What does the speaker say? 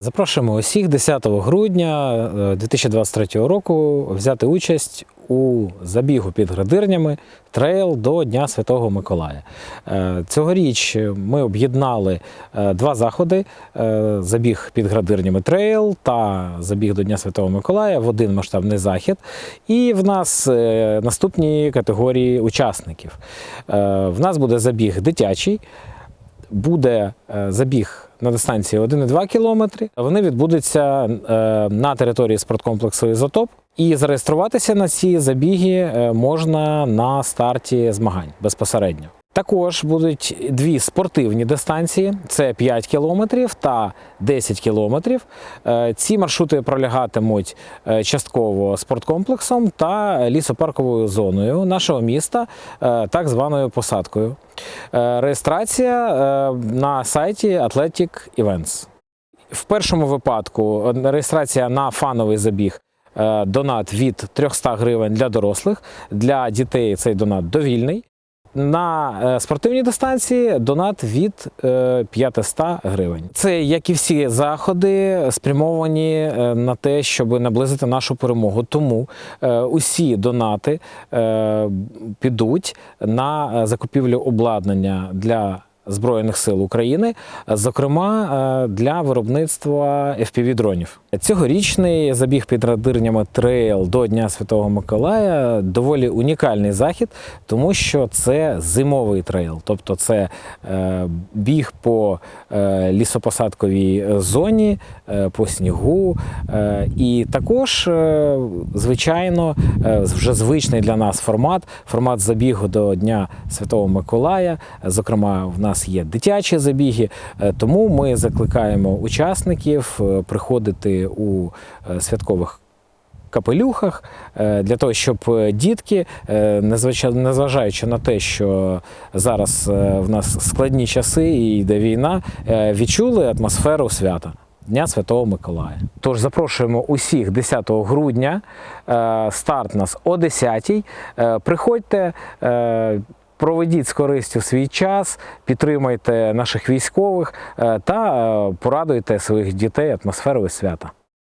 Запрошуємо усіх 10 грудня е, 2023 року взяти участь у забігу під градирнями трейл до Дня Святого Миколая. Е, Цьогоріч ми об'єднали е, два заходи: е, забіг під градирнями трейл та забіг до Дня Святого Миколая в один масштабний захід. І в нас е, наступні категорії учасників. Е, В нас буде забіг дитячий буде е, забіг на дистанції 1,2 кілометри. Вони відбудуться е, на території спорткомплексу Ізотоп. І зареєструватися на ці забіги е, можна на старті змагань безпосередньо. Також будуть дві спортивні дистанції: це 5 кілометрів та 10 кілометрів. Е, Ці маршрути пролягатимуть е, частково спорткомплексом та лісопарковою зоною нашого міста, е, так званою посадкою. Реєстрація на сайті Athletic Events. В першому випадку реєстрація на фановий забіг. Донат від 300 гривень для дорослих, для дітей цей донат довільний. На е, спортивній дистанції донат від е, 500 гривень. Це як і всі заходи, спрямовані е, на те, щоб наблизити нашу перемогу. Тому е, усі донати е, підуть на е, закупівлю обладнання для. Збройних сил України, зокрема е, для виробництва FPV-дронів. Цьогорічний забіг під радирнями трейл до Дня Святого Миколая доволі унікальний захід, тому що це зимовий трейл, тобто це е, біг по е, лісопосадковій зоні, по снігу. І також, звичайно, вже звичний для нас формат формат забігу до Дня Святого Миколая. Зокрема, в нас є дитячі забіги, е, тому ми закликаємо учасників е, приходити у е, святкових капелюхах для того, щоб дітки, незважаючи на те, що зараз в нас складні часи і йде війна, відчули атмосферу свята. Дня Святого Миколая. Тож запрошуємо усіх 10 грудня. Старт нас о 10 Е, Приходьте, проведіть з користю свій час, підтримайте наших військових е, та е, порадуйте своїх дітей атмосферою свята.